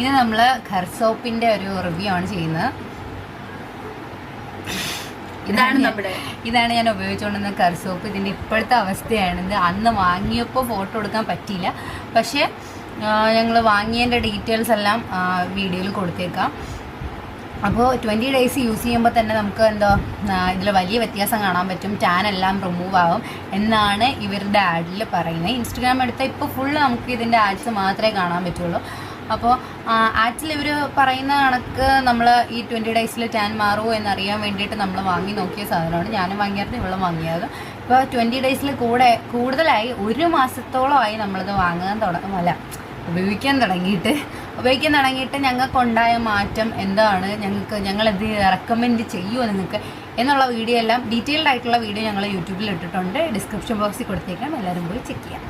ഇത് നമ്മൾ ഖർസോപ്പിന്റെ ഒരു റിവ്യൂ ആണ് ചെയ്യുന്നത്. ഇതാണ് നമ്മുടെ ഇതാണ് ഞാൻ ഉപയോഗിച്ചുകൊണ്ടിരുന്ന കർസോപ്പ് ഇതിന്റെ ഇപ്പോഴത്തെ അവസ്ഥയാണ് ഇത് അന്ന് വാങ്ങിയപ്പോൾ ഫോട്ടോ എടുക്കാൻ പറ്റിയില്ല. പക്ഷേ ഞങ്ങൾ വാങ്ങിയതിന്റെ ഡീറ്റെയിൽസ് എല്ലാം വീഡിയോയിൽ കൊടുത്തേക്കാം. അപ്പോൾ ട്വന്റി ഡേയ്സ് യൂസ് ചെയ്യുമ്പോൾ തന്നെ നമുക്ക് എന്തോ ഇതിൽ വലിയ വ്യത്യാസം കാണാൻ പറ്റും. ടാൻ എല്ലാം റിമൂവ് ആവും. എന്നാണ് ഇവരുടെ ആഡിൽ പറയുന്നത്. ഇൻസ്റ്റഗ്രാം എടുത്താൽ ഇപ്പോൾ ഫുള്ള് നമുക്ക് ഇതിന്റെ ആഡ്സ് മാത്രമേ കാണാൻ പറ്റുള്ളൂ. അപ്പോൾ ആറ്റിൽ ഇവർ പറയുന്ന കണക്ക് നമ്മൾ ഈ ട്വന്റി ഡേയ്സിൽ ടാൻ മാറുമോ എന്നറിയാൻ വേണ്ടിയിട്ട് നമ്മൾ വാങ്ങി നോക്കിയ സാധനമാണ്. ഞാനും വാങ്ങിയായിരുന്നു ഇവളും വാങ്ങിയത്. ഇപ്പോൾ ട്വന്റി ഡേയ്സിൽ കൂടെ കൂടുതലായി ഒരു മാസത്തോളമായി നമ്മളിത് വാങ്ങാൻ തുടങ്ങും അല്ല ഉപയോഗിക്കാൻ തുടങ്ങിയിട്ട്. ഉപയോഗിക്കാൻ തുടങ്ങിയിട്ട് ഞങ്ങൾക്കുണ്ടായ മാറ്റം എന്താണ്? ഞങ്ങൾക്ക് ഞങ്ങളത് റെക്കമെൻഡ് ചെയ്യുമോ നിങ്ങൾക്ക്? എന്നുള്ള വീഡിയോ എല്ലാം ഡീറ്റെയിൽഡ് ആയിട്ടുള്ള വീഡിയോ ഞങ്ങൾ യൂട്യൂബിൽ ഇട്ടിട്ടുണ്ട്. ഡിസ്ക്രിപ്ഷൻ ബോക്സിൽ കൊടുത്തേക്കാം. എല്ലാവരും പോയി ചെക്ക് ചെയ്യാം.